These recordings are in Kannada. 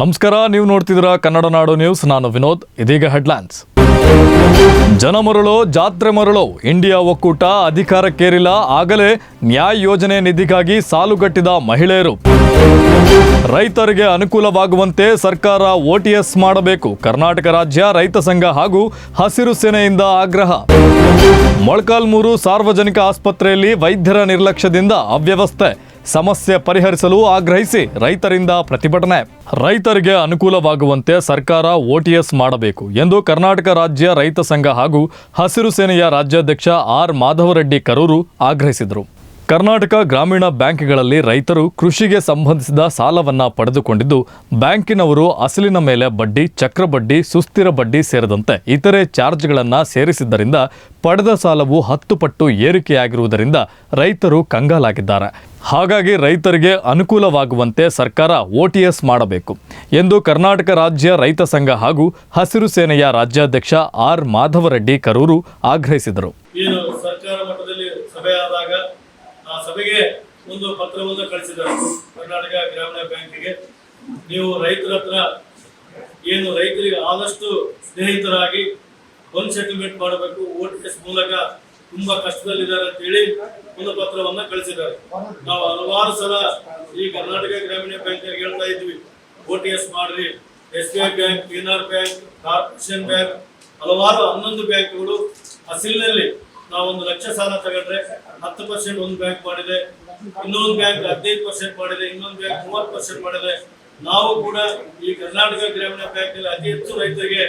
ನಮಸ್ಕಾರ, ನೀವು ನೋಡ್ತಿದ್ದೀರಾ ಕನ್ನಡ ನಾಡು ನ್ಯೂಸ್. ನಾನು ವಿನೋದ್, ಇದೀಗ ಹೆಡ್ಲೈನ್ಸ್. ಜನ ಮರಳೋ, ಜಾತ್ರೆ ಮರಳೋ, ಇಂಡಿಯಾ ಒಕ್ಕೂಟ ಅಧಿಕಾರಕ್ಕೇರಿಲ್ಲ, ಆಗಲೇ ನ್ಯಾಯ್ ಯೋಜನೆ ನಿಧಿಗಾಗಿ ಸಾಲುಗಟ್ಟಿದ ಮಹಿಳೆಯರು. ರೈತರಿಗೆ ಅನುಕೂಲವಾಗುವಂತೆ ಸರ್ಕಾರ ಓಟಿಎಸ್ ಮಾಡಬೇಕು. ಕರ್ನಾಟಕ ರಾಜ್ಯ ರೈತ ಸಂಘ ಹಾಗೂ ಹಸಿರು ಸೇನೆಯಿಂದ ಆಗ್ರಹ. ಮೊಳಕಾಲ್ಮೂರು ಸಾರ್ವಜನಿಕ ಆಸ್ಪತ್ರೆಯಲ್ಲಿ ವೈದ್ಯರ ನಿರ್ಲಕ್ಷ್ಯದಿಂದ ಅವ್ಯವಸ್ಥೆ. ಸಮಸ್ಯೆ ಪರಿಹರಿಸಲು ಆಗ್ರಹಿಸಿ ರೈತರಿಂದ ಪ್ರತಿಭಟನೆ. ರೈತರಿಗೆ ಅನುಕೂಲವಾಗುವಂತೆ ಸರ್ಕಾರ ಓಟಿಎಸ್ ಮಾಡಬೇಕು ಎಂದು ಕರ್ನಾಟಕ ರಾಜ್ಯ ರೈತ ಸಂಘ ಹಾಗೂ ಹಸಿರು ಸೇನೆಯ ರಾಜ್ಯಾಧ್ಯಕ್ಷ ಆರ್ ಮಾಧವರೆಡ್ಡಿ ಕರೂರು ಆಗ್ರಹಿಸಿದರು. ಕರ್ನಾಟಕ ಗ್ರಾಮೀಣ ಬ್ಯಾಂಕ್ಗಳಲ್ಲಿ ರೈತರು ಕೃಷಿಗೆ ಸಂಬಂಧಿಸಿದ ಸಾಲವನ್ನ ಪಡೆದುಕೊಂಡಿದ್ದು, ಬ್ಯಾಂಕಿನವರು ಅಸಲಿನ ಮೇಲೆ ಬಡ್ಡಿ, ಚಕ್ರ ಬಡ್ಡಿ, ಸುಸ್ಥಿರ ಬಡ್ಡಿ ಸೇರಿದಂತೆ ಇತರೆ ಚಾರ್ಜ್ಗಳನ್ನು ಸೇರಿಸಿದ್ದರಿಂದ ಪಡೆದ ಸಾಲವು ಹತ್ತು ಪಟ್ಟು ಏರಿಕೆಯಾಗಿರುವುದರಿಂದ ರೈತರು ಕಂಗಾಲಾಗಿದ್ದಾರೆ. ಹಾಗಾಗಿ ರೈತರಿಗೆ ಅನುಕೂಲವಾಗುವಂತೆ ಸರ್ಕಾರ ಓಟಿಎಸ್ ಮಾಡಬೇಕು ಎಂದು ಕರ್ನಾಟಕ ರಾಜ್ಯ ರೈತ ಸಂಘ ಹಾಗೂ ಹಸಿರು ಸೇನೆಯ ರಾಜ್ಯಾಧ್ಯಕ್ಷ ಆರ್ ಮಾಧವರೆಡ್ಡಿ ಕರೂರು ಆಗ್ರಹಿಸಿದರು ಏನು ಸರ್ಕಾರ ಮಟ್ಟದಲ್ಲಿ ಸಭೆ ಆದಾಗ ಆ ಸಭೆಗೆ ಒಂದು ಪತ್ರವನ್ನು ಕಳಿಸಿದ್ದಾರೆ. ಕರ್ನಾಟಕ ಗ್ರಾಮೀಣ ಬ್ಯಾಂಕಿಗೆ. ನೀವು ರೈತರ ಹತ್ರ ಏನು ರೈತರಿಗೆ ಆದಷ್ಟು ಸ್ನೇಹಿತರಾಗಿ ಒಂದು ಸೆಟಲ್ಮೆಂಟ್ ಮಾಡಬೇಕು. ಓಟಿಎಸ್ ಮೂಲಕ ತುಂಬಾ ಕಷ್ಟದಲ್ಲಿದ್ದಾರೆ ಅಂತ ಹೇಳಿ ಒಂದು ಪತ್ರವನ್ನ ಕಳಿಸಿದ್ದಾರೆ. ನಾವು ಹಲವಾರು ಸಲ ಈ ಕರ್ನಾಟಕ ಗ್ರಾಮೀಣ ಬ್ಯಾಂಕ್ ಹೇಳ್ತಾ ಇದ್ವಿ. ಓಟಿಎಸ್ ಮಾಡ್ರಿ. S B I bank Canara bank corporation bank, ಹಲವಾರು ಹನ್ನೊಂದು ಬ್ಯಾಂಕ್ಗಳು ಅಸಿಲ್ನಲ್ಲಿ ನಾವು ಒಂದು ಲಕ್ಷ ಸಾಲ ತಗೊಂಡ್ರೆ ಹತ್ತು ಪರ್ಸೆಂಟ್ ಒಂದು ಬ್ಯಾಂಕ್ ಮಾಡಿದೆ ಇನ್ನೊಂದು ಬ್ಯಾಂಕ್ ಹದಿನೈದು ಪರ್ಸೆಂಟ್ ಮಾಡಿದೆ ಇನ್ನೊಂದು ಬ್ಯಾಂಕ್ ಮೂವತ್ತು ಪರ್ಸೆಂಟ್ ಮಾಡಿದೆ ನಾವು ಕೂಡ ಈ ಕರ್ನಾಟಕ ಗ್ರಾಮೀಣ ಬ್ಯಾಂಕ್ನಲ್ಲಿ ಅತಿ ಹೆಚ್ಚು ರೈತರಿಗೆ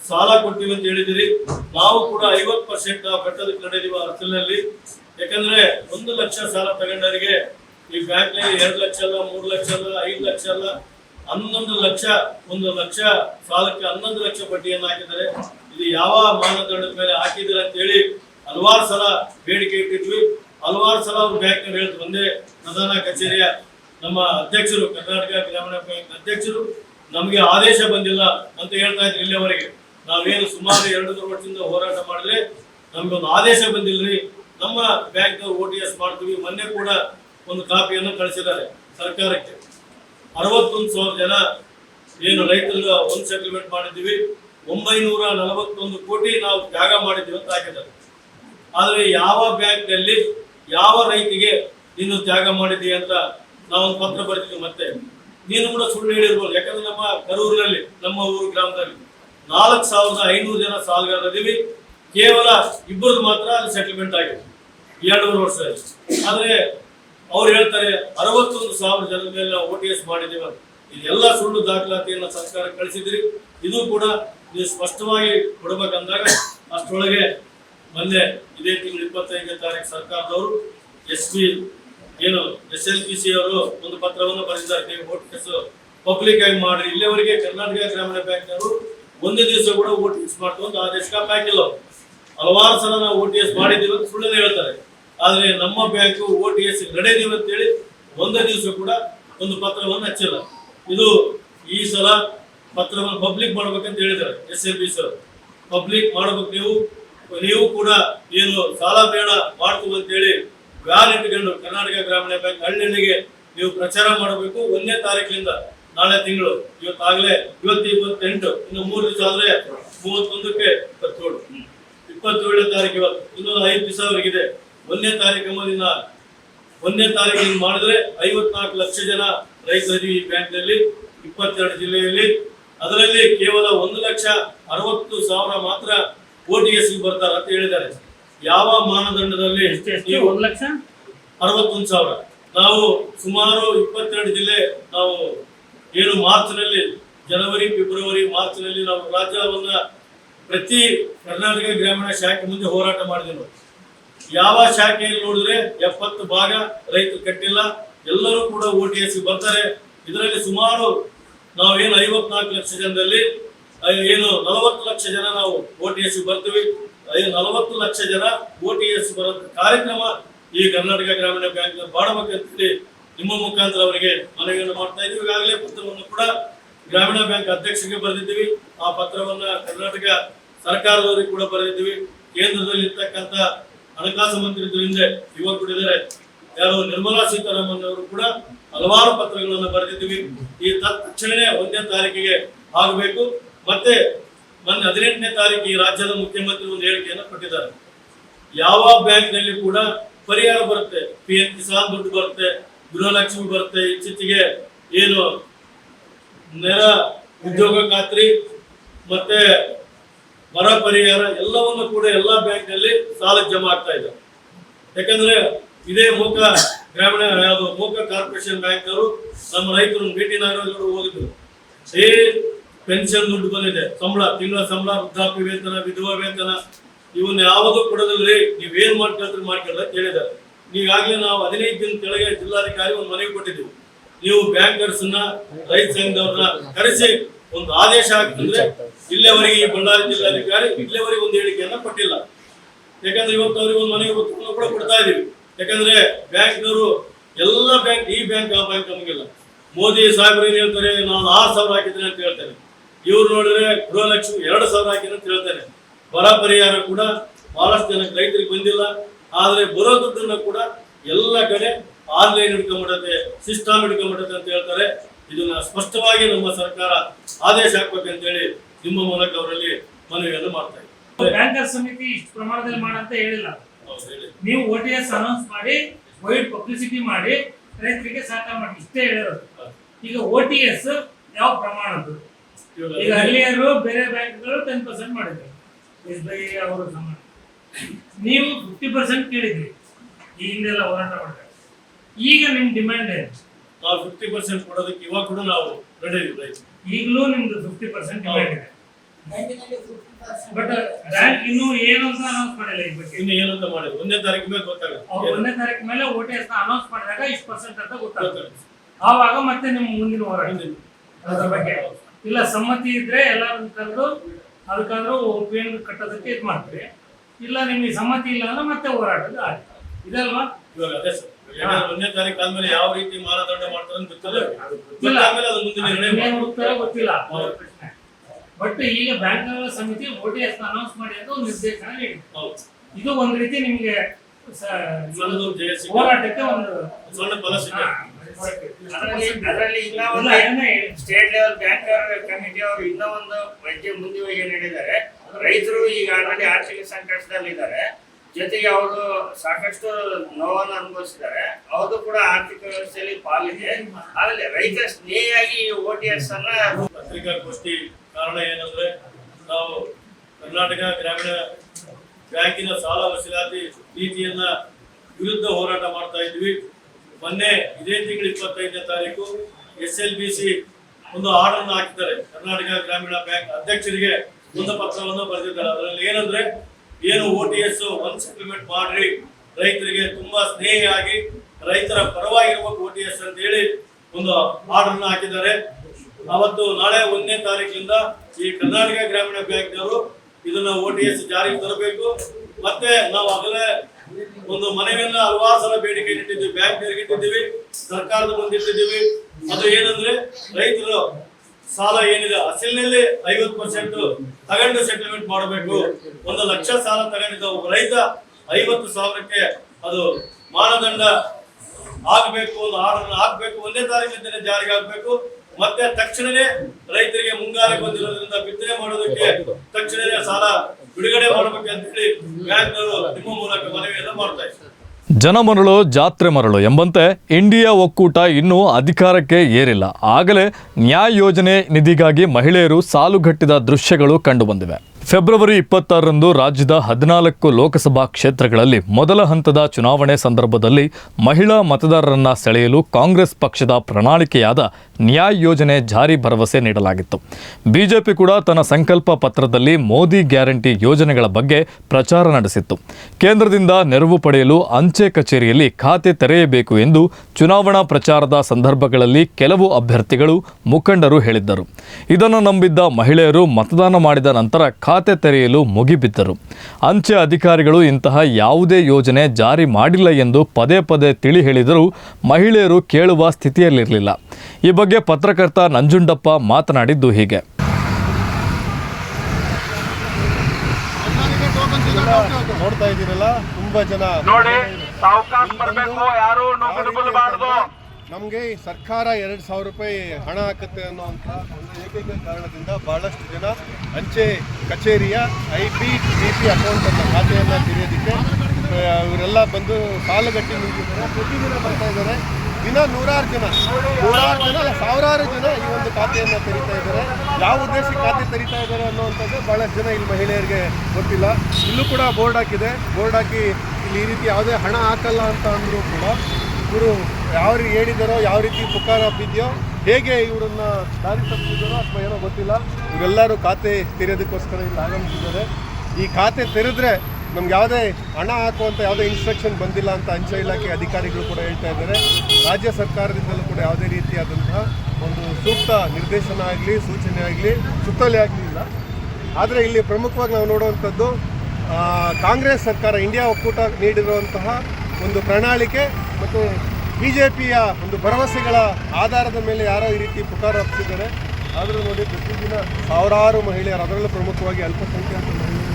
ಸಾಲ ಕೊಡ್ತೀವಿ ಅಂತ ಹೇಳಿದಿರಿ ನಾವು ಕೂಡ ಐವತ್ತು ಪರ್ಸೆಂಟ್ ನಾವು ಕಟ್ಟೋದಕ್ಕೆ ನಡೆದಿವ ಅರ್ಥದಲ್ಲಿ ಯಾಕಂದ್ರೆ ಒಂದು ಲಕ್ಷ ಸಾಲ ತಗೊಂಡವರಿಗೆ ಈ ಬ್ಯಾಂಕ್ನಲ್ಲಿ ಎರಡು ಲಕ್ಷ ಅಲ್ಲ, ಮೂರು ಲಕ್ಷ ಅಲ್ಲ, ಐದು ಲಕ್ಷ ಅಲ್ಲ, ಹನ್ನೊಂದು ಲಕ್ಷ, ಒಂದು ಲಕ್ಷ, ಸಾಲಕ್ಕೆ ಹನ್ನೊಂದು ಲಕ್ಷ ಬಡ್ಡಿಯನ್ನು ಹಾಕಿದ್ದಾರೆ. ಇದು ಯಾವ ಮಾನದಂಡದ ಮೇಲೆ ಹಾಕಿದ್ರೆ ಅಂತ ಹೇಳಿ ಹಲವಾರು ಸಲ ಬೇಡಿಕೆ ಇಟ್ಟಿದ್ವಿ. ಹಲವಾರು ಸಲ ಅವ್ರು ಬ್ಯಾಂಕ್ ಹೇಳ್ತು ಒಂದೇ ಪ್ರಧಾನ ಕಚೇರಿಯ ನಮ್ಮ ಅಧ್ಯಕ್ಷರು, ಕರ್ನಾಟಕ ಗ್ರಾಮೀಣ ಬ್ಯಾಂಕ್ ಅಧ್ಯಕ್ಷರು, ನಮಗೆ ಆದೇಶ ಬಂದಿಲ್ಲ ಅಂತ ಹೇಳ್ತಾ ಇದ್ರು ಇಲ್ಲಿವರೆಗೆ. ನಾವೇನು ಸುಮಾರು ಎರಡು ಮೂರು ವರ್ಷದಿಂದ ಹೋರಾಟ ಮಾಡಿದ್ರೆ ನಮ್ಗೆ ಒಂದು ಆದೇಶ ಬಂದಿಲ್ಲರಿ ನಮ್ಮ ಬ್ಯಾಂಕ್ ಓ ಟಿ ಎಸ್ ಮಾಡ್ತೀವಿ. ಮೊನ್ನೆ ಕೂಡ ಒಂದು ಕಾಪಿಯನ್ನು ಕಳಿಸಿದ್ದಾರೆ ಸರ್ಕಾರಕ್ಕೆ. ಅರವತ್ತೊಂದು ಸಾವಿರ ಜನ ಏನು ರೈತರು ಒಂದು ಸೆಟಲ್ಮೆಂಟ್ ಮಾಡಿದ್ದೀವಿ. ಒಂಬೈನೂರ ನಲವತ್ತೊಂದು ಕೋಟಿ ನಾವು ತ್ಯಾಗ ಮಾಡಿದ್ದೀವಿ ಅಂತ ಹಾಕಿದ್ದಾರೆ. ಆದ್ರೆ ಯಾವ ಬ್ಯಾಂಕ್ನಲ್ಲಿ ಯಾವ ರೈತಿಗೆ ನೀನು ತ್ಯಾಗ ಮಾಡಿದ್ದೀಯ ಅಂತ ನಾವೊಂದು ಪತ್ರ ಬರ್ತೀವಿ ಮತ್ತೆ. ನೀನು ಕೂಡ ಸುಳ್ಳು ಹೇಳಿರ್ಬೋದು. ಯಾಕಂದ್ರೆ ನಮ್ಮ ಕರೂರಿನಲ್ಲಿ, ನಮ್ಮ ಊರು ಗ್ರಾಮದಲ್ಲಿ ನಾಲ್ಕು ಸಾವಿರದ ಐನೂರು ಜನ ಸಾಲಗಾರರಿದ್ದೀವಿ. ಕೇವಲ ಇಬ್ಬರದ್ದು ಮಾತ್ರ ಅಲ್ಲಿ ಸೆಟಲ್ಮೆಂಟ್ ಆಗಿದೆ. ಎರಡೂವರೆ ವರ್ಷ ಆದರೆ ಅವ್ರು ಹೇಳ್ತಾರೆ, ಅರವತ್ತೊಂದು ಸಾವಿರ ಜನರ ಮೇಲೆ ನಾವು ಓ ಟಿ ಎಸ್ ಮಾಡಿದ್ದೀವಿ. ಇದೆಲ್ಲ ಸುಳ್ಳು ದಾಖಲಾತಿಯನ್ನು ಸರ್ಕಾರ ಕಳಿಸಿದ್ರಿ. ಇದು ಕೂಡ ನೀವು ಸ್ಪಷ್ಟವಾಗಿ ಕೊಡಬೇಕಂದಾಗ ಅಷ್ಟರೊಳಗೆ ಮೊನ್ನೆ ಇದೇ ತಿಂಗಳು ಇಪ್ಪತ್ತೈದನೇ ತಾರೀಕು ಸರ್ಕಾರದವರು ಎಸ್ ಪಿ ಏನು ಎಸ್ ಎಲ್ ಪಿ ಸಿ ಅವರು ಒಂದು ಪತ್ರವನ್ನು ಬರೆದಿದ್ದಾರೆ. ನೀವು ಓ ಟಿ ಎಸ್ ಪಬ್ಲಿಕ್ ಆಗಿ ಮಾಡ್ರಿ. ಇಲ್ಲಿವರೆಗೆ ಕರ್ನಾಟಕ ಗ್ರಾಮೀಣ ಬ್ಯಾಂಕ್ನವರು ಒಂದು ದಿವಸ ಕೂಡ ಓಟ್ ಟಿ ಎಸ್ ಮಾಡ್ತು ಅಂತ ಆದೇಶ ಹಾಕಿಲ್ಲ. ಹಲವಾರು ಸಲ ನಾವು ಓ ಟಿ ಎಸ್ ಮಾಡಿದ್ದೀವಿ ಅಂತ ಸುಳ್ಳು ಹೇಳ್ತಾರೆ. ಆದರೆ ನಮ್ಮ ಬ್ಯಾಂಕು ಓ ಟಿ ಎಸ್ ನಡೆದೀವಿ ಅಂತೇಳಿ ಒಂದೇ ದಿವಸ ಕೂಡ ಒಂದು ಪತ್ರವನ್ನು ಹಚ್ಚಿಲ್ಲ. ಇದು ಈ ಸಲ ಪತ್ರವನ್ನು ಪಬ್ಲಿಕ್ ಮಾಡ್ಬೇಕಂತ ಹೇಳಿದ್ದಾರೆ S L B sir. Public ಮಾಡ್ಬೇಕು ನೀವು. ನೀವು ಕೂಡ ಏನು ಸಾಲ ಬೇಡ ಮಾಡ್ತೀವಂತೇಳಿ ವ್ಯಾನ್ ಇಟ್ಕೊಂಡು ಕರ್ನಾಟಕ ಗ್ರಾಮೀಣ ಬ್ಯಾಂಕ್ ಹಳ್ಳಿಗೆ ನೀವು ಪ್ರಚಾರ ಮಾಡಬೇಕು. ಒಂದನೇ ತಾರೀಕಿನಿಂದ ನಾಳೆ ತಿಂಗಳು. ಇವತ್ತಾಗಲೇ ಇವತ್ತು ಇಪ್ಪತ್ತೆಂಟು. ಇನ್ನು ಮೂರು ದಿವಸ ಆದ್ರೆ ಮೂವತ್ತೊಂದಕ್ಕೆ ಇಪ್ಪತ್ತೇಳು. ಇಪ್ಪತ್ತೇಳನೇ ತಾರೀಕು ಇವತ್ತು. ಇನ್ನೊಂದು ಐದು ದಿವಸ ಅವರಿಗಿದೆ ಒಂದನೇ ತಾರೀಕು ದಿನ. ಒಂದನೇ ತಾರೀಕಿನ ಮಾಡಿದ್ರೆ ಐವತ್ನಾಲ್ಕು ಲಕ್ಷ ಜನ ರೈತರಿದ್ದೀವಿ ಈ ಬ್ಯಾಂಕ್ನಲ್ಲಿ, ಇಪ್ಪತ್ತೆರಡು ಜಿಲ್ಲೆಯಲ್ಲಿ. ಅದರಲ್ಲಿ ಕೇವಲ ಒಂದು ಲಕ್ಷ ಅರವತ್ತು ಸಾವಿರ ಮಾತ್ರ ಓ ಟಿ ಎಸ್ ಬರ್ತಾರೆ ಅಂತ ಹೇಳಿದ್ದಾರೆ. ಯಾವ ಮಾನದಂಡದಲ್ಲಿ ಎಷ್ಟು ಒಂದು ಲಕ್ಷ? ಅರವತ್ತೊಂದು ಸಾವಿರ. ನಾವು ಸುಮಾರು ಇಪ್ಪತ್ತೆರಡು ಜಿಲ್ಲೆ ನಾವು ಏನು ಮಾರ್ಚ್ನಲ್ಲಿ ಜನವರಿ ಫೆಬ್ರವರಿ ಮಾರ್ಚ್ನಲ್ಲಿ ನಾವು ರಾಜ್ಯವನ್ನ ಪ್ರತಿ ಕರ್ನಾಟಕ ಗ್ರಾಮೀಣ ಶಾಖೆ ಮುಂದೆ ಹೋರಾಟ ಮಾಡಿದೆವು. ಯಾವ ಶಾಖೆಯಲ್ಲಿ ನೋಡಿದ್ರೆ ಎಪ್ಪತ್ತು ಭಾಗ ರೈತರು ಕಟ್ಟಿಲ್ಲ. ಎಲ್ಲರೂ ಕೂಡ ಓ ಟಿ ಎಸ್ ಬರ್ತಾರೆ. ಇದರಲ್ಲಿ ಸುಮಾರು ನಾವೇನು ಐವತ್ನಾಲ್ಕು ಲಕ್ಷ ಜನದಲ್ಲಿ ಏನು, ನಲವತ್ತು ಲಕ್ಷ ಜನ ನಾವು ಓಟಿ ಎಸ್ ಬರ್ತೀವಿ. ಐದು ನಲವತ್ತು ಲಕ್ಷ ಜನ ಓಟಿ ಎಸ್ ಬರೋ ಕಾರ್ಯಕ್ರಮ ಈ ಕರ್ನಾಟಕ ಗ್ರಾಮೀಣ ಬ್ಯಾಂಕ್ ಮಾಡಬೇಕಂತೇಳಿ ನಿಮ್ಮ ಮುಖಾಂತರ ಅವರಿಗೆ ಮನವಿಯನ್ನು ಮಾಡ್ತಾ ಇದ್ದೀವಿ. ಈಗಾಗಲೇ ಪತ್ರವನ್ನು ಕೂಡ ಗ್ರಾಮೀಣ ಬ್ಯಾಂಕ್ ಅಧ್ಯಕ್ಷರಿಗೆ ಬರೆದಿದ್ದೀವಿ. ಆ ಪತ್ರವನ್ನ ಕರ್ನಾಟಕ ಸರ್ಕಾರದವರಿಗೆ ಕೂಡ ಬರೆದಿದ್ದೀವಿ. ಕೇಂದ್ರದಲ್ಲಿ ಇರ್ತಕ್ಕಂಥ ಹಣಕಾಸು ಮಂತ್ರಿ ಹಿಂದೆ ಇವರು ಕೂಡ ಇದ್ದಾರೆ ಯಾರು ನಿರ್ಮಲಾ ಸೀತಾರಾಮನ್ ಅವರು ಕೂಡ ಹಲವಾರು ಪತ್ರಗಳನ್ನು ಬರೆದಿದ್ದೀವಿ. ಈ ತಕ್ಷಣವೇ ಒಂದನೇ ತಾರೀಕಿಗೆ ಆಗಬೇಕು. ಮತ್ತೆ ಮೊನ್ನೆ ಹದಿನೆಂಟನೇ ತಾರೀಕು ಈ ರಾಜ್ಯದ ಮುಖ್ಯಮಂತ್ರಿ ಒಂದು ಹೇಳಿಕೆಯನ್ನು ಕೊಟ್ಟಿದ್ದಾರೆ. ಯಾವ ಬ್ಯಾಂಕ್ನಲ್ಲಿ ಕೂಡ ಪರಿಹಾರ ಬರುತ್ತೆ. ಪಿ ಎಂ ಕಿಸಾನ್ ದುಡ್ಡು ಬರುತ್ತೆ, ಗೃಹಲಕ್ಷ್ಮಿ ಬರುತ್ತೆ, ಇತ್ತೀಚೆಗೆ ಏನು ನೇರ ಉದ್ಯೋಗ ಖಾತ್ರಿ ಮತ್ತೆ ಬರ ಪರಿಹಾರ ಎಲ್ಲವನ್ನು ಕೂಡ ಎಲ್ಲ ಬ್ಯಾಂಕ್ನಲ್ಲಿ ಸಾಲ ಜಮಾ ಆಗ್ತಾ ಇದೆ. ಯಾಕಂದ್ರೆ ಇದೇ ಮೂಕ ಗ್ರಾಮೀಣ, ಯಾವುದು ಮೂಕ ಕಾರ್ಪೊರೇಷನ್ ಬ್ಯಾಂಕ್ನವರು ನಮ್ಮ ರೈತರು ಭೇಟಿ ನಾಗರಿಕರು ಹೋಗಿದ್ರು ಏ ಪೆನ್ಷನ್ ದುಡ್ಡು ಬಂದಿದೆ. ಸಂಬಳ, ತಿಂಗಳ ಸಂಬಳ, ವೃದ್ಧಾಪ್ಯ ವೇತನ, ವಿಧವಾ ವೇತನ, ಇವನ್ನ ಯಾವುದು ಕೊಡೋದಿಲ್ರಿ, ನೀವೇನ್ ಮಾಡ್ಕೊಳ್ತೀರಿ ಮಾಡ್ಕೊಳ್ಳ ಕೇಳಿದ್ದಾರೆ ಈಗಾಗಲೇ ನಾವು ಹದಿನೈದು ದಿನ ಕೆಳಗೆ ಜಿಲ್ಲಾಧಿಕಾರಿ ಒಂದು ಮನವಿ ಕೊಟ್ಟಿದ್ದೀವಿ. ನೀವು ಬ್ಯಾಂಕರ್ಸ್ನ ರೈತ ಸಂಘದವ್ರನ್ನ ಕರೆಸಿ ಒಂದು ಆದೇಶ ಹಾಕಿದ್ರೆ ಇಲ್ಲಿವರೆಗೆ ಈ ಬಳ್ಳಾರಿ ಜಿಲ್ಲಾಧಿಕಾರಿ ಇಲ್ಲಿವರೆಗೆ ಒಂದು ಹೇಳಿಕೆಯನ್ನ ಕೊಟ್ಟಿಲ್ಲ. ಯಾಕಂದ್ರೆ ಇವತ್ತು ಅವ್ರಿಗೆ ಒಂದು ಮನೆಗೆ ಉತ್ತರವನ್ನು ಕೂಡ ಕೊಡ್ತಾ ಇದೀವಿ ಯಾಕಂದ್ರೆ ಬ್ಯಾಂಕ್ನವರು ಎಲ್ಲ ಬ್ಯಾಂಕ್, ಈ ಬ್ಯಾಂಕ್, ಆ ಬ್ಯಾಂಕ್ ನಮಗಿಲ್ಲ. ಮೋದಿ ಸಾಹೇಬ್ರು ಏನ್ ಹೇಳ್ತಾರೆ, ನಾನು ಆರು ಸಾವಿರ ಹಾಕಿದ್ರೆ ಅಂತ ಹೇಳ್ತಾರೆ. ಇವ್ರು ನೋಡಿದ್ರೆ ಗೃಹಲಕ್ಷ್ಮಿ ಎರಡು ಸಾವಿರ ಹಾಕಿ ಅಂತ ಹೇಳ್ತಾರೆ. ಬರ ಪರಿಹಾರ ಕೂಡ ಬಹಳಷ್ಟು ಜನಕ್ಕೆ ರೈತರಿಗೆ ಬಂದಿಲ್ಲ. ಆದ್ರೆ ಬರೋ ದುಡ್ಡನ್ನ ಕೂಡ ಎಲ್ಲ ಕಡೆ ಆನ್ಲೈನ್ ಹಿಡ್ಕೊಂಬಿಡತ್ತೆ ಸಿಸ್ಟಮ್ ಹಿಡ್ಕೊಂಬಿಡತ್ತೆ ಅಂತ ಹೇಳ್ತಾರೆ. ಇದನ್ನ ಸ್ಪಷ್ಟವಾಗಿ ನಮ್ಮ ಸರ್ಕಾರ ಆದೇಶ ಅಂತ ಹೇಳಿ ನಿಮ್ಮ ಮೂಲಕ ಅವರಲ್ಲಿ ಮನವಿಯನ್ನು ಮಾಡ್ತಾ ಇದ್ದೀವಿ ಬ್ಯಾಂಕರ್ ಸಮಿತಿ ಇಷ್ಟು ಪ್ರಮಾಣದಲ್ಲಿ ಮಾಡಂತ ಹೇಳಿಲ್ಲ. ನೀವು ಓ ಟಿ ಎಸ್ ಅನೌನ್ಸ್ ಮಾಡಿ ವೈಡ್ ಪಬ್ಲಿಸಿಟಿ ಮಾಡಿ ರೈತರಿಗೆ ಸಹಕಾರ ಮಾಡಿ ಇಷ್ಟೇ ಹೇಳಿರೋದು. ಈಗ ಓ ಟಿ ಎಸ್ ಯಾವ ಪ್ರಮಾಣದ್ದು? ಈಗ ಅಲ್ಲಿಯರು ಬೇರೆ ಬ್ಯಾಂಕ್ಗಳು ಟೆನ್ ಪರ್ಸೆಂಟ್ ಮಾಡಿದ್ರು. ಎಸ್ ಬೈ ಅವರು ಸಮಾನ ನೀವು ಫಿಫ್ಟಿ ಪರ್ಸೆಂಟ್ ಕೇಳಿದ್ರಿ. ಈ ಹಿಂದೆಲ್ಲ ಹೋರಾಟ ಮಾಡಿದ್ರೆ. ಈಗ ನಿಮ್ಮ ಡಿಮ್ಯಾಂಡ್ ಏನು? ನಾವು ಫಿಫ್ಟಿ ಪರ್ಸೆಂಟ್ ಕೊಡೋದಕ್ಕೆ ಇವಾಗ ಕೂಡ ನಾವು ರೆಡಿ ಇದ್ದೀವಿ ರೈತ ಈಗಲೂ ನಿಮ್ದು ಫಿಫ್ಟಿ ಪರ್ಸೆಂಟ್ ಡಿಮ್ಯಾಂಡ್ ಇದೆ. ಬಟ್ ಬ್ಯಾಂಕ್ ಇನ್ನೂ ಏನು ಅಂತ ಅನೌನ್ಸ್ ಮಾಡಿಲ್ಲ ಈ ಬಗ್ಗೆ. ಇನ್ನು ಏನಂತ ಮಾಡಿದ್ರು ಒಂದನೇ ತಾರೀಕು ಮೇಲೆ ಗೊತ್ತಾಗುತ್ತೆ. ಅವ್ರು ಒಂದನೇ ತಾರೀಕು ಮೇಲೆ ಓ ಟಿ ಎಸ್ ಅನೌನ್ಸ್ ಮಾಡಿದಾಗ ಇಷ್ಟು ಪರ್ಸೆಂಟ್ ಅಂತ ಗೊತ್ತಾಗುತ್ತೆ. ಆವಾಗ ಮತ್ತೆ ನಿಮ್ಮ ಮುಂದಿನ ಹೋರಾಟ. ಅದರ ಅದ್ರ ಬಗ್ಗೆ. ಇಲ್ಲ ಸಮ್ಮತಿ ಇದ್ರೆ ಎಲ್ಲರೂ ಕರೆದು ಅದಕ್ಕಾದ್ರೂ ಉಪಯೋಗ ಕಟ್ಟೋದಕ್ಕೆ ಇದು ಮಾಡ್ತೀರಿ. ಇಲ್ಲ ನಿಮಗೆ ಸಮ್ಮತಿ ಇಲ್ಲ ಅಂದ್ರೆ ಮತ್ತೆ ಹೋರಾಟದ ಆಯ್ತು. ಇದಲ್ವಾ? ಇವಾಗ ಅದೇ ಸರ್. ಒಂದನೇ ತಾರೀಕು ಆದ್ಮೇಲೆ ಯಾವ ರೀತಿ ಮಾನದಂಡ ಮಾಡ್ತಾರೆ ಅಂತ ಗೊತ್ತಿಲ್ಲ. ಇಲ್ಲ. ಆಮೇಲೆ ಅದು ಮುಂದಿನ ನಿರ್ಣಯ ಏನ್ ಗೊತ್ತಿಲ್ಲ. ಬಟ್ ಈಗ ಬ್ಯಾಂಕ್ಗಳ ಸಮಿತಿ ಓಟಿಎಸ್ ಅನೌನ್ಸ್ ಮಾಡಿ ಅಂತ ಒಂದು ನಿರ್ದೇಶನ ನೀಡಿದೆ. ಇದು ಒಂದ್ ರೀತಿ ನಿಮ್ಗೆ ಹೋರಾಟಕ್ಕೆ ಒಂದು ಸಣ್ಣ ಫಲ ಸಿಕ್ಕ ಅದರಲ್ಲಿ ಅದರಲ್ಲಿ ಇನ್ನ ಒಂದು ಸ್ಟೇಟ್ ಲೆವೆಲ್ ಬ್ಯಾಂಕ್ ಕಮಿಟಿ ಅವರು ಇನ್ನೂ ಒಂದು ಹೆಜ್ಜೆ ಮುಂದುವರಿಕೆ ನೀಡಿದ್ದಾರೆ ರೈತರು ಈಗ ಆಲ್ರೆಡಿ ಆರ್ಥಿಕ ಸಂಕಷ್ಟದಲ್ಲಿದ್ದಾರೆ. ಜೊತೆಗೆ ಅವರು ಸಾಕಷ್ಟು ನೋವನ್ನು ಅನುಭವಿಸಿದ್ದಾರೆ. ಅವ್ರದ್ದು ಕೂಡ ಆರ್ಥಿಕ ವ್ಯವಸ್ಥೆಯಲ್ಲಿ ಪಾಲಿದೆ. ಆಮೇಲೆ ರೈತ ಸ್ನೇಹಿಯಾಗಿ ಓ ಟಿ ಎಸ್ ಅನ್ನ ಪತ್ರಿಕಾಗೋಷ್ಠಿ ಕಾರಣ ಏನಂದ್ರೆ ನಾವು ಕರ್ನಾಟಕ ಗ್ರಾಮೀಣ ಬ್ಯಾಂಕಿನ ಸಾಲ ವಸೂಲಾತಿ ನೀತಿಯನ್ನ ವಿರುದ್ಧ ಹೋರಾಟ ಮಾಡ್ತಾ ಇದ್ವಿ. ಮೊನ್ನೆ ಇದೇ ತಿಂಗಳು ಇಪ್ಪತ್ತೈದನೇ ತಾರೀಕು ಎಸ್ ಎಲ್ ಬಿ ಸಿ ಒಂದು ಆರ್ಡರ್ ಹಾಕಿದ್ದಾರೆ. ಕರ್ನಾಟಕ ಗ್ರಾಮೀಣ ಬ್ಯಾಂಕ್ ಅಧ್ಯಕ್ಷರಿಗೆ ಒಂದು ಪತ್ರವನ್ನು ಬರೆದಿದ್ದಾರೆ. ಅದರಲ್ಲಿ ಏನಂದ್ರೆ, ಏನು O T S one supplement ಮಾಡ್ರಿ. ರೈತರಿಗೆ ತುಂಬಾ ಸ್ನೇಹಿಯಾಗಿ, ರೈತರ ಪರವಾಗಿರ್ಬೇಕು ಓ ಟಿ ಎಸ್ ಅಂತ ಹೇಳಿ ಒಂದು ಆರ್ಡರ್ ಹಾಕಿದ್ದಾರೆ. ಅವತ್ತು ನಾಳೆ ಒಂದನೇ ತಾರೀಕಿಂದ ಈ ಕರ್ನಾಟಕ ಗ್ರಾಮೀಣ ಬ್ಯಾಂಕ್ನವರು ಇದನ್ನ ಓ ಟಿ ಎಸ್ ಜಾರಿಗೆ ತರಬೇಕು. ಮತ್ತೆ ನಾವು ಆಗಲೇ ಒಂದು ಮನವಿಯನ್ನ ಹಲವಾರು ಸಲ ಬೇಡಿಕೆ ಇಟ್ಟಿದ್ದೀವಿ, ಬ್ಯಾಂಕ್ ಇಟ್ಟಿದ್ದೀವಿ, ಸರ್ಕಾರದ ಮುಂದೆ ಇಟ್ಟಿದ್ದೀವಿ. ಅದು ಏನಂದ್ರೆ ರೈತರು ಸಾಲ ಏನಿದೆ ಅಸಲಿನಲ್ಲಿ ಐವತ್ತು ಪರ್ಸೆಂಟ್ ತಗೊಂಡು ಸೆಟಲ್ಮೆಂಟ್ ಮಾಡಬೇಕು. ಒಂದು ಲಕ್ಷ ಸಾಲ ತಗೊಂಡಿದ್ದ ಒಬ್ಬ ರೈತ ಐವತ್ತು ಸಾವಿರಕ್ಕೆ ಅದು ಮಾನದಂಡ ಆಗ್ಬೇಕು, ಒಂದು ಆರ್ಡರ್ ಹಾಕ್ಬೇಕು, ಒಂದೇ ತಾರೀಕಿನ ಜಾರಿಗೆ ಆಗ್ಬೇಕು ಮತ್ತೆ ತಕ್ಷಣವೇ ರೈತರಿಗೆ ಮುಂಗಾರು ಬಂದಿರೋದ್ರಿಂದ ಬಿತ್ತನೆ ಮಾಡೋದಕ್ಕೆ ತಕ್ಷಣವೇ ಸಾಲ ಬಿಡುಗಡೆ ಮಾಡಬೇಕು ಅಂತ ಹೇಳಿ ಬ್ಯಾಂಕ್ನವರು ನಿಮ್ಮ ಮೂಲಕ ಮನವಿಯನ್ನು ಮಾಡ್ತಾ ಇದ್ದಾರೆ. ಜನ ಮರಳು, ಜಾತ್ರೆ ಮರಳು ಎಂಬಂತೆ ಇಂಡಿಯಾ ಒಕ್ಕೂಟ ಇನ್ನೂ ಅಧಿಕಾರಕ್ಕೆ ಏರಿಲ್ಲ. ಆಗಲೇ ನ್ಯಾಯ ಯೋಜನೆ ನಿಧಿಗಾಗಿ ಮಹಿಳೆಯರು ಸಾಲುಗಟ್ಟಿದ ದೃಶ್ಯಗಳು ಕಂಡುಬಂದಿವೆ ಫೆಬ್ರವರಿ ಇಪ್ಪತ್ತಾರರಂದು ರಾಜ್ಯದ ಹದಿನಾಲ್ಕು ಲೋಕಸಭಾ ಕ್ಷೇತ್ರಗಳಲ್ಲಿ ಮೊದಲ ಹಂತದ ಚುನಾವಣೆ ಸಂದರ್ಭದಲ್ಲಿ ಮಹಿಳಾ ಮತದಾರರನ್ನ ಸೆಳೆಯಲು ಕಾಂಗ್ರೆಸ್ ಪಕ್ಷದ ಪ್ರಣಾಳಿಕೆಯಾದ ನ್ಯಾಯ್ ಯೋಜನೆ ಜಾರಿ ಭರವಸೆ ನೀಡಲಾಗಿತ್ತು. ಬಿಜೆಪಿ ಕೂಡ ತನ್ನ ಸಂಕಲ್ಪ ಪತ್ರದಲ್ಲಿ ಮೋದಿ ಗ್ಯಾರಂಟಿ ಯೋಜನೆಗಳ ಬಗ್ಗೆ ಪ್ರಚಾರ ನಡೆಸಿತ್ತು. ಕೇಂದ್ರದಿಂದ ನೆರವು ಪಡೆಯಲು ಅಂಚೆ ಕಚೇರಿಯಲ್ಲಿ ಖಾತೆ ತೆರೆಯಬೇಕು ಎಂದು ಚುನಾವಣಾ ಪ್ರಚಾರದ ಸಂದರ್ಭಗಳಲ್ಲಿ ಕೆಲವು ಅಭ್ಯರ್ಥಿಗಳು ಮುಖಂಡರು ಹೇಳಿದ್ದರು. ಇದನ್ನು ನಂಬಿದ್ದ ಮಹಿಳೆಯರು ಮತದಾನ ಮಾಡಿದ ನಂತರ ಖಾತೆ ತೆರೆಯಲು ಮುಗಿಬಿದ್ದರು. ಅಂಚೆ ಅಧಿಕಾರಿಗಳು ಇಂತಹ ಯಾವುದೇ ಯೋಜನೆ ಜಾರಿ ಮಾಡಿಲ್ಲ ಎಂದು ಪದೇ ಪದೇ ತಿಳಿ ಹೇಳಿದರೂ ಮಹಿಳೆಯರು ಕೇಳುವ ಸ್ಥಿತಿಯಲ್ಲಿರಲಿಲ್ಲ. ಈ ಬಗ್ಗೆ ಪತ್ರಕರ್ತ ನಂಜುಂಡಪ್ಪ ಮಾತನಾಡಿದ್ದು ಹೀಗೆ. ನೋಡ್ತಾ ಇದ್ದೀರಲ್ಲ ತುಂಬಾ ಜನ. ನೋಡಿ ಸಾವಕಾಶ ಬರ್ಬೇಕು ಯಾರು ನುಗ್ಗು ನುಗ್ಗಲ್ಬಾರ್ದು ನಮಗೆ ಸರ್ಕಾರ ಎರಡು ಸಾವಿರ ರೂಪಾಯಿ ಹಣ ಹಾಕುತ್ತೆ ಅನ್ನುವಂಥ ಒಂದು ಏಕೈಕ ಕಾರಣದಿಂದ ಬಹಳಷ್ಟು ಜನ ಅಂಚೆ ಕಚೇರಿಯ ಐ ಪಿ ಡಿ ಪಿ ಅಕೌಂಟನ್ನು ಖಾತೆಯನ್ನು ತೆರೆಯೋದಕ್ಕೆ ಇವರೆಲ್ಲ ಬಂದು ಸಾಲುಗಟ್ಟಿ ನಿಂತಿದ್ದಾರೆ. ಪ್ರತಿದಿನ ಬರ್ತಾ ಇದ್ದಾರೆ. ದಿನ ನೂರಾರು ಜನ ನೂರಾರು ಜನ ಸಾವಿರಾರು ಜನ ಈ ಒಂದು ಖಾತೆಯನ್ನು ತೆರಿತಾ ಇದ್ದಾರೆ. ಯಾವ ಉದ್ದೇಶಕ್ಕೆ ಖಾತೆ ತೆರಿತಾ ಇದ್ದಾರೆ ಅನ್ನೋವಂಥದ್ದು ಭಾಳಷ್ಟು ಜನ ಇಲ್ಲಿ ಮಹಿಳೆಯರಿಗೆ ಗೊತ್ತಿಲ್ಲ. ಇಲ್ಲೂ ಕೂಡ ಬೋರ್ಡ್ ಹಾಕಿದೆ. ಬೋರ್ಡ್ ಹಾಕಿ ಇಲ್ಲಿ ಈ ರೀತಿ ಯಾವುದೇ ಹಣ ಹಾಕಲ್ಲ ಅಂತ ಅಂದರೂ ಕೂಡ ಇವರು ಯಾವ ರೀತಿ ಹೇಳಿದಾರೋ, ಯಾವ ರೀತಿ ಪುಕಾರ ಬಿದ್ದೆಯೋ ಹೇಗೆ ಇವರನ್ನ ದಾರಿ ತಪ್ಪಿದ್ದಾರೋ ಅಥವಾ ಏನೋ ಗೊತ್ತಿಲ್ಲ. ಇವರೆಲ್ಲರೂ ಖಾತೆ ತೆರೆಯೋದಕ್ಕೋಸ್ಕರ ಇಲ್ಲಿ ಆಗಮಿಸಿದ್ದಾರೆ. ಈ ಖಾತೆ ತೆರೆದ್ರೆ ನಮ್ಗೆ ಯಾವುದೇ ಹಣ ಹಾಕುವಂಥ ಯಾವುದೇ ಇನ್ಸ್ಟ್ರಕ್ಷನ್ ಬಂದಿಲ್ಲ ಅಂತ ಅಂಚೆ ಇಲಾಖೆ ಅಧಿಕಾರಿಗಳು ಕೂಡ ಹೇಳ್ತಾ ಇದ್ದಾರೆ. ರಾಜ್ಯ ಸರ್ಕಾರದಿಂದಲೂ ಕೂಡ ಯಾವುದೇ ರೀತಿಯಾದಂತಹ ಒಂದು ಸೂಕ್ತ ನಿರ್ದೇಶನ ಆಗಲಿ, ಸೂಚನೆ ಆಗಲಿ, ಸುತ್ತಲೇ ಆಗಲಿಲ್ಲ. ಆದರೆ ಇಲ್ಲಿ ಪ್ರಮುಖವಾಗಿ ನಾವು ನೋಡುವಂಥದ್ದು ಕಾಂಗ್ರೆಸ್ ಸರ್ಕಾರ ಇಂಡಿಯಾ ಒಕ್ಕೂಟ ನೀಡಿರುವಂತಹ ಒಂದು ಪ್ರಣಾಳಿಕೆ ಮತ್ತು ಬಿ ಜೆ ಪಿಯ ಒಂದು ಭರವಸೆಗಳ ಆಧಾರದ ಮೇಲೆ ಯಾರೋ ಈ ರೀತಿ ಪುಕಾರ ಹಾಕ್ತಿದ್ದಾರೆ ಆದರೂ ನೋಡಿ ಪ್ರತಿದಿನ ಸಾವಿರಾರು ಮಹಿಳೆಯರು, ಅದರಲ್ಲೂ ಪ್ರಮುಖವಾಗಿ ಅಲ್ಪಸಂಖ್ಯಾತ ಮಹಿಳೆಯರು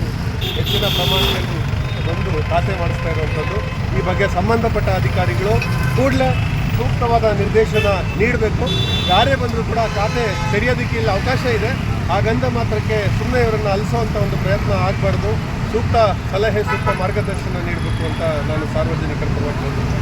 ಹೆಚ್ಚಿನ ಪ್ರಮಾಣದಲ್ಲಿ ಬಂದು ಖಾತೆ ಮಾಡಿಸ್ತಾ ಇರುವಂಥದ್ದು. ಈ ಬಗ್ಗೆ ಸಂಬಂಧಪಟ್ಟ ಅಧಿಕಾರಿಗಳು ಕೂಡಲೇ ಸೂಕ್ತವಾದ ನಿರ್ದೇಶನ ನೀಡಬೇಕು. ಯಾರೇ ಬಂದರೂ ಕೂಡ ಖಾತೆ ತೆರೆಯೋದಕ್ಕೆ ಇಲ್ಲಿ ಅವಕಾಶ ಇದೆ. ಹಾಗಂದ ಮಾತ್ರಕ್ಕೆ ಸುಮ್ಮನೆ ಇವರನ್ನು ಅಲಿಸುವಂಥ ಒಂದು ಪ್ರಯತ್ನ ಆಗಬಾರ್ದು. ಸೂಕ್ತ ಸಲಹೆ, ಸೂಕ್ತ ಮಾರ್ಗದರ್ಶನ ನೀಡಬೇಕು ಅಂತ ನಾನು ಸಾರ್ವಜನಿಕರ ಪರವಾಗಿ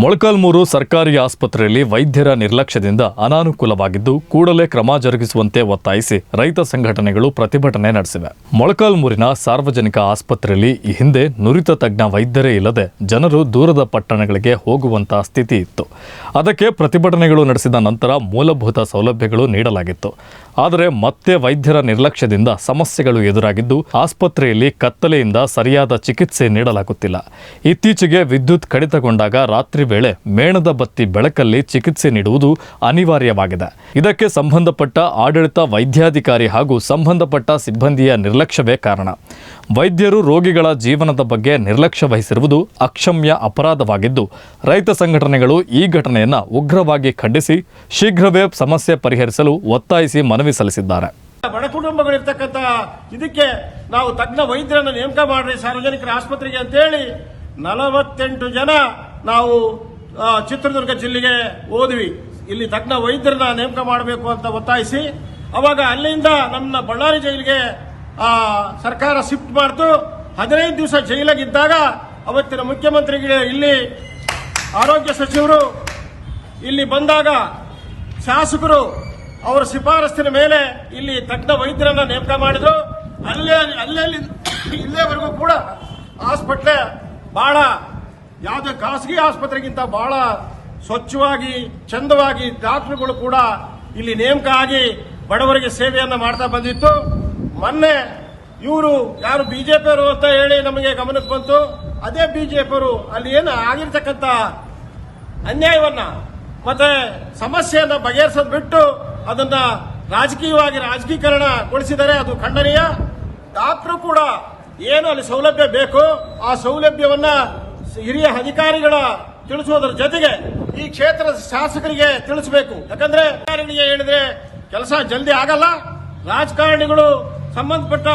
ಮೊಳಕಾಲ್ಮೂರು ಸರ್ಕಾರಿ ಆಸ್ಪತ್ರೆಯಲ್ಲಿ ವೈದ್ಯರ ನಿರ್ಲಕ್ಷ್ಯದಿಂದ ಅನಾನುಕೂಲವಾಗಿದ್ದು, ಕೂಡಲೇ ಕ್ರಮ ಜರುಗಿಸುವಂತೆ ಒತ್ತಾಯಿಸಿ ರೈತ ಸಂಘಟನೆಗಳು ಪ್ರತಿಭಟನೆ ನಡೆಸಿವೆ. ಮೊಳಕಾಲ್ಮೂರಿನ ಸಾರ್ವಜನಿಕ ಆಸ್ಪತ್ರೆಯಲ್ಲಿ ಈ ಹಿಂದೆ ನುರಿತ ತಜ್ಞ ವೈದ್ಯರೇ ಇಲ್ಲದೆ ಜನರು ದೂರದ ಪಟ್ಟಣಗಳಿಗೆ ಹೋಗುವಂತಹ ಸ್ಥಿತಿ ಇತ್ತು. ಅದಕ್ಕೆ ಪ್ರತಿಭಟನೆಗಳು ನಡೆಸಿದ ನಂತರ ಮೂಲಭೂತ ಸೌಲಭ್ಯಗಳು ನೀಡಲಾಗಿತ್ತು. ಆದರೆ ಮತ್ತೆ ವೈದ್ಯರ ನಿರ್ಲಕ್ಷ್ಯದಿಂದ ಸಮಸ್ಯೆಗಳು ಎದುರಾಗಿದ್ದು, ಆಸ್ಪತ್ರೆಯಲ್ಲಿ ಕತ್ತಲೆಯಿಂದ ಸರಿಯಾದ ಚಿಕಿತ್ಸೆ ನೀಡಲಾಗುತ್ತಿಲ್ಲ. ಇತ್ತೀಚೆಗೆ ವಿದ್ಯುತ್ ಕಡಿತಗೊಂಡಾಗ ರಾತ್ರಿ ವೇಳೆ ಮೇಣದ ಬತ್ತಿ ಬೆಳಕಲ್ಲಿ ಚಿಕಿತ್ಸೆ ನೀಡುವುದು ಅನಿವಾರ್ಯವಾಗಿದೆ. ಇದಕ್ಕೆ ಸಂಬಂಧಪಟ್ಟ ಆಡಳಿತ, ವೈದ್ಯಾಧಿಕಾರಿ ಹಾಗೂ ಸಂಬಂಧಪಟ್ಟ ಸಿಬ್ಬಂದಿಯ ನಿರ್ಲಕ್ಷ್ಯವೇ ಕಾರಣ. ವೈದ್ಯರು ರೋಗಿಗಳ ಜೀವನದ ಬಗ್ಗೆ ನಿರ್ಲಕ್ಷ್ಯ ವಹಿಸಿರುವುದು ಅಕ್ಷಮ್ಯ ಅಪರಾಧವಾಗಿದ್ದು, ರೈತ ಸಂಘಟನೆಗಳು ಈ ಘಟನೆಯನ್ನು ಉಗ್ರವಾಗಿ ಖಂಡಿಸಿ, ಶೀಘ್ರವೇ ಸಮಸ್ಯೆ ಪರಿಹರಿಸಲು ಒತ್ತಾಯಿಸಿ ಮನವಿ ಸಲ್ಲಿಸಿದ್ದಾರೆ. ಬಡ ಕುಟುಂಬಗಳಿರ್ತಕ್ಕಂಥ ಇದಕ್ಕೆ ನಾವು ತಜ್ಞ ವೈದ್ಯರನ್ನು ನೇಮಕ ಮಾಡ್ರಿ ಸಾರ್ವಜನಿಕರ ಆಸ್ಪತ್ರೆಗೆ ಅಂತೇಳಿ ನಲವತ್ತೆಂಟು ಜನ ನಾವು ಚಿತ್ರದುರ್ಗ ಜಿಲ್ಲೆಗೆ ಹೋದ್ವಿ ಇಲ್ಲಿ ತಜ್ಞ ವೈದ್ಯರನ್ನ ನೇಮಕ ಮಾಡಬೇಕು ಅಂತ ಒತ್ತಾಯಿಸಿ ಅವಾಗ ಅಲ್ಲಿಂದ ನನ್ನ ಬಳ್ಳಾರಿ ಜೈಲಿಗೆ ಆ, ಸರ್ಕಾರ ಶಿಫ್ಟ್ ಮಾಡ್ತು ಹದಿನೈದು ದಿವಸ ಜೈಲಾಗಿದ್ದಾಗ ಅವತ್ತಿನ ಮುಖ್ಯಮಂತ್ರಿಗಳು ಇಲ್ಲಿ ಆರೋಗ್ಯ ಸಚಿವರು ಇಲ್ಲಿ ಬಂದಾಗ ಶಾಸಕರು ಅವರ ಶಿಫಾರಸ್ಸಿನ ಮೇಲೆ ಇಲ್ಲಿ ತಜ್ಞ ವೈದ್ಯರನ್ನ ನೇಮಕ ಮಾಡಿದ್ರು. ಅಲ್ಲೇ ಅಲ್ಲೇ ಇಲ್ಲೇವರೆಗೂ ಕೂಡ ಆಸ್ಪತ್ರೆ ಬಹಳ ಯಾವುದೇ ಖಾಸಗಿ ಆಸ್ಪತ್ರೆಗಿಂತ ಬಹಳ ಸ್ವಚ್ಛವಾಗಿ, ಚಂದವಾಗಿ ಡಾಕ್ಟರ್ಗಳು ಕೂಡ ಇಲ್ಲಿ ನೇಮಕ ಆಗಿ ಬಡವರಿಗೆ ಸೇವೆಯನ್ನು ಮಾಡ್ತಾ ಬಂದಿತ್ತು. ಮೊನ್ನೆ ಇವರು ಯಾರು ಬಿಜೆಪಿಯವರು ಅಂತ ಹೇಳಿ ನಮಗೆ ಗಮನಕ್ಕೆ ಬಂತು. ಅದೇ ಬಿಜೆಪಿಯವರು ಅಲ್ಲಿ ಏನು ಆಗಿರ್ತಕ್ಕಂಥ ಅನ್ಯಾಯವನ್ನ ಮತ್ತೆ ಸಮಸ್ಯೆಯನ್ನ ಬಗೆಹರಿಸೋದು ಬಿಟ್ಟು ಅದನ್ನ ರಾಜಕೀಯವಾಗಿ ರಾಜಕೀಕರಣಗೊಳಿಸಿದರೆ ಅದು ಖಂಡನೀಯ. ಡಾಕ್ಟರ್ ಕೂಡ ಏನು ಅಲ್ಲಿ ಸೌಲಭ್ಯ ಬೇಕು, ಆ ಸೌಲಭ್ಯವನ್ನ ಹಿರಿಯ ಅಧಿಕಾರಿಗಳ ತಿಳಿಸುವುದರ ಜೊತೆಗೆ ಈ ಕ್ಷೇತ್ರದ ಶಾಸಕರಿಗೆ ತಿಳಿಸಬೇಕು. ಯಾಕಂದ್ರೆ ಅಧಿಕಾರಿಗಳಿಗೆ ಹೇಳಿದ್ರೆ ಕೆಲಸ ಜಲ್ದಿ ಆಗಲ್ಲ. ರಾಜಕಾರಣಿಗಳು ಸಂಬಂಧಪಟ್ಟ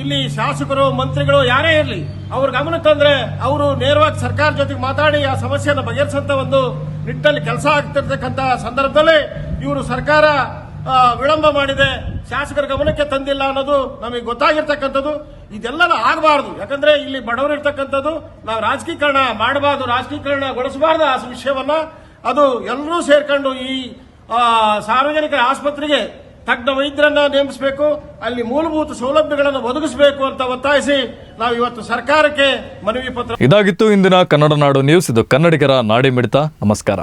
ಇಲ್ಲಿ ಶಾಸಕರು, ಮಂತ್ರಿಗಳು ಯಾರೇ ಇರಲಿ, ಅವ್ರ ಗಮನ ತಂದ್ರೆ ಅವರು ನೇರವಾಗಿ ಸರ್ಕಾರ ಜೊತೆಗೆ ಮಾತಾಡಿ ಆ ಸಮಸ್ಯೆಯನ್ನು ಬಗೆಹರಿಸಂತ ಒಂದು ನಿಟ್ಟಿನಲ್ಲಿ ಕೆಲಸ ಆಗ್ತಿರ್ತಕ್ಕಂಥ ಸಂದರ್ಭದಲ್ಲಿ ಇವರು ಸರ್ಕಾರ ವಿಳಂಬ ಮಾಡಿದೆ. ಶಾಸಕರ ಗಮನಕ್ಕೆ ತಂದಿಲ್ಲ ಅನ್ನೋದು ನಮಗೆ ಗೊತ್ತಾಗಿರ್ತಕ್ಕಂಥದ್ದು. ಇದೆಲ್ಲ ಆಗಬಾರದು. ಯಾಕಂದ್ರೆ ಇಲ್ಲಿ ಬಡವರು ಇರ್ತಕ್ಕಂಥದ್ದು ನಾವು ರಾಜಕೀಕರಣ ಮಾಡಬಾರ್ದು ರಾಜಕೀಕರಣಗೊಳಿಸಬಾರ್ದು ಆ ವಿಷಯವನ್ನ. ಅದು ಎಲ್ಲರೂ ಸೇರ್ಕೊಂಡು ಈ ಆ, ಸಾರ್ವಜನಿಕರ ಆಸ್ಪತ್ರೆಗೆ ತಜ್ಞ ವೈದ್ಯರನ್ನ ನೇಮಿಸಬೇಕು ಅಲ್ಲಿ ಮೂಲಭೂತ ಸೌಲಭ್ಯಗಳನ್ನು ಒದಗಿಸಬೇಕು ಅಂತ ಒತ್ತಾಯಿಸಿ ನಾವು ಇವತ್ತು ಸರ್ಕಾರಕ್ಕೆ ಮನವಿ ಪತ್ರ ಇದಾಗಿತ್ತು ಇಂದಿನ ಕನ್ನಡ ನಾಡು ನ್ಯೂಸ್. ಇದು ಕನ್ನಡಿಗರ ನಾಡಿ ಮಿಡಿತ ನಮಸ್ಕಾರ.